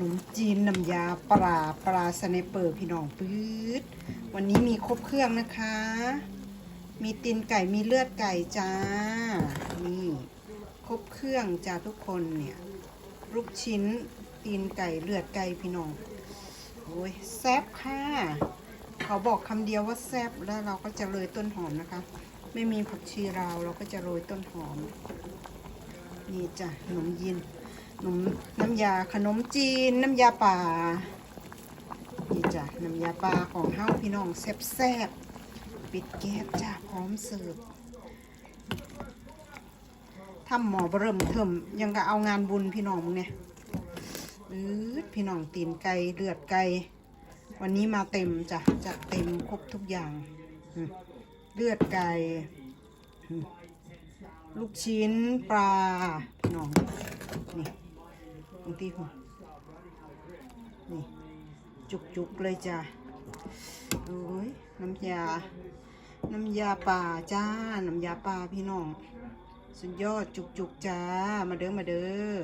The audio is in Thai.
นมจีนน้ำยาปลาปลาสไนเปอร์พี่น้องปื๊ดวันนี้มีครบเครื่องนะคะ มีตีนไก่มีเลือดไก่จ้า นี่ครบเครื่องจ้าทุกคนเนี่ยลูกชิ้นตีนไก่เลือดไก่พี่น้องโอ้ยแซ่บค่ะเขาบอกคำเดียวว่าแซ่บแล้วเราก็จะโรยต้นหอมนะคะ ไม่มีผักชีราวเราก็จะโรยต้นหอม นี่จ้ะขนมยีน นมน้ำยาขนมจีน น้ำยาป่านี่จ้ะน้ำยาปลาของเฮาพี่น้องแซ่บๆปิดแก๊สจ้ะพร้อมเสิร์ฟทำหมอเบิ่มเทิมยังก็เอางานบุญพี่น้องมึงเนี่ยอืดพี่น้องตีนไก่เลือดไก่วันนี้มาเต็มจ้ะจัดเต็มครบทุกอย่าง เลือดไก่ลูกชิ้นปลาพี่น้องนี่ บางทีหัวนี่จุกๆเลยจ้ะโอ้ยน้ำยา น้ำยาป่าจ้า น้ำยาป่าพี่น้อง สุดยอดจุกๆจ้า มาเด้อมาเด้อ